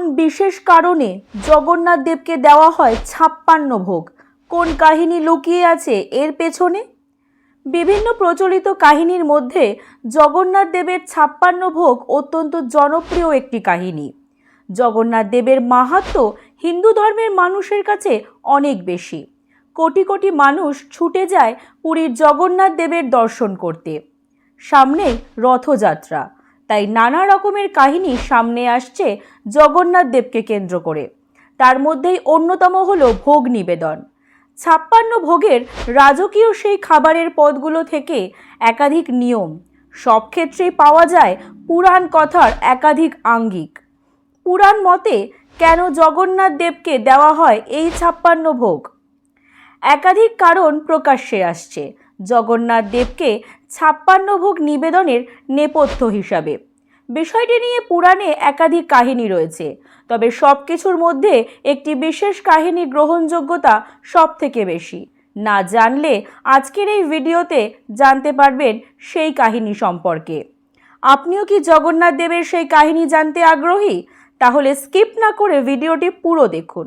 কোন বিশেষ কারণে জগন্নাথ দেবকে দেওয়া হয় ছাপ্পান্ন ভোগ? কোন কাহিনী লুকিয়ে আছে এর পেছনে? বিভিন্ন প্রচলিত কাহিনীর মধ্যে জগন্নাথ দেবের ছাপ্পান্ন ভোগ অত্যন্ত জনপ্রিয় একটি কাহিনী। জগন্নাথ দেবের মাহাত্ম্য হিন্দু ধর্মের মানুষের কাছে অনেক বেশি। কোটি কোটি মানুষ ছুটে যায় পুরীর জগন্নাথ দেবের দর্শন করতে। সামনে রথযাত্রা। তাই নানা রকমের কাহিনী সামনে আসছে জগন্নাথ দেবকে কেন্দ্র করে। তার মধ্যেই অন্যতম হলো ভোগ নিবেদন। ছাপ্পান্ন ভোগের রাজকীয় সেই খাবারের পদগুলো থেকে একাধিক নিয়ম। সব ক্ষেত্রেই পাওয়া যায় পুরাণ কথার একাধিক আঙ্গিক। পুরাণ মতে কেন জগন্নাথ দেবকে দেওয়া হয় এই ছাপ্পান্ন ভোগ? একাধিক কারণ প্রকাশ্যে আসছে। জগন্নাথ দেবকে ছাপ্পান্ন ভোগ নিবেদনের নেপথ্য হিসাবে। বিষয়টি নিয়ে পুরাণে একাধিক কাহিনী রয়েছে, তবে সব কিছুর মধ্যে একটি বিশেষ কাহিনী গ্রহণযোগ্যতা সব থেকে বেশি। না জানলে আজকের এই ভিডিওতে জানতে পারবেন সেই কাহিনী সম্পর্কে। আপনিও কি জগন্নাথ দেবের সেই কাহিনী জানতে আগ্রহী? তাহলে স্কিপ না করে ভিডিওটি পুরো দেখুন।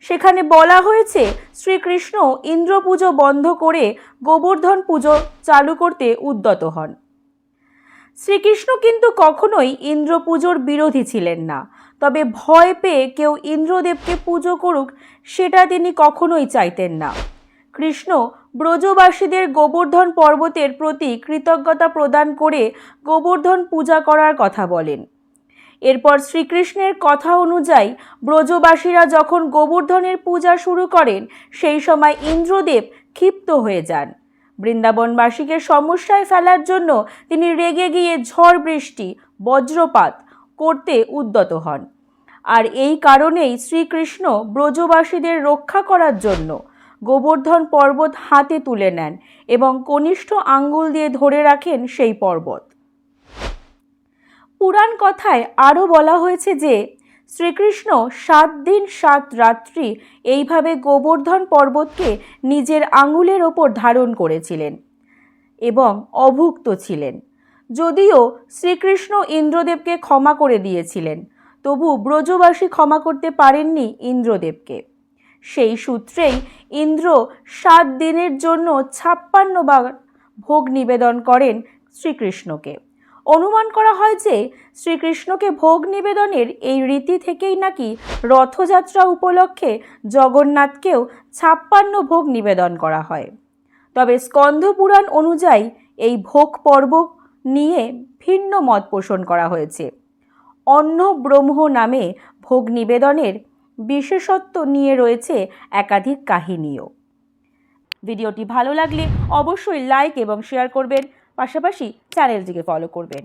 সেখানে বলা হয়েছে, শ্রীকৃষ্ণ ইন্দ্র পুজো বন্ধ করে গোবর্ধন পুজো চালু করতে উদ্যত হন। শ্রীকৃষ্ণ কিন্তু কখনোই ইন্দ্র পুজোর বিরোধী ছিলেন না। তবে ভয় পেয়ে কেউ ইন্দ্রদেবকে পুজো করুক, সেটা তিনি কখনোই চাইতেন না। কৃষ্ণ ব্রজবাসীদের গোবর্ধন পর্বতের প্রতি কৃতজ্ঞতা প্রদান করে গোবর্ধন পূজা করার কথা বলেন। এরপর শ্রীকৃষ্ণের কথা অনুযায়ী ব্রজবাসীরা যখন গোবর্ধনের পূজা শুরু করেন, সেই সময় ইন্দ্রদেব ক্ষিপ্ত হয়ে যান। বৃন্দাবনবাসীকে সমস্যায় ফেলার জন্য তিনি রেগে গিয়ে ঝড় বৃষ্টি, বজ্রপাত করতে উদ্যত হন। আর এই কারণেই শ্রীকৃষ্ণ ব্রজবাসীদের রক্ষা করার জন্য গোবর্ধন পর্বত হাতে তুলে নেন এবং কনিষ্ঠ আঙ্গুল দিয়ে ধরে রাখেন সেই পর্বত। পুরাণ কথায় আরও বলা হয়েছে যে, শ্রীকৃষ্ণ সাত দিন সাত রাত্রি এইভাবে গোবর্ধন পর্বতকে নিজের আঙুলের ওপর ধারণ করেছিলেন এবং অভুক্ত ছিলেন। যদিও শ্রীকৃষ্ণ ইন্দ্রদেবকে ক্ষমা করে দিয়েছিলেন, তবু ব্রজবাসী ক্ষমা করতে পারেননি ইন্দ্রদেবকে। সেই সূত্রেই ইন্দ্র সাত দিনের জন্য ছাপ্পান্ন বার ভোগ নিবেদন করেন শ্রীকৃষ্ণকে। অনুমান করা হয় যে শ্রীকৃষ্ণকে ভোগ নিবেদনের এই রীতি থেকেই নাকি রথযাত্রা উপলক্ষে জগন্নাথকেও ছাপ্পান্ন ভোগ নিবেদন করা হয়। তবে স্কন্ধ পুরাণ অনুযায়ী এই ভোগ পর্ব নিয়ে ভিন্ন মত পোষণ করা হয়েছে। অন্ন ব্রহ্ম নামে ভোগ নিবেদনের বিশেষত্ব নিয়ে রয়েছে একাধিক কাহিনীও। ভিডিওটি ভালো লাগলে অবশ্যই লাইক এবং শেয়ার করবেন। পাশাপাশি চ্যানেলটিকে ফলো করবেন।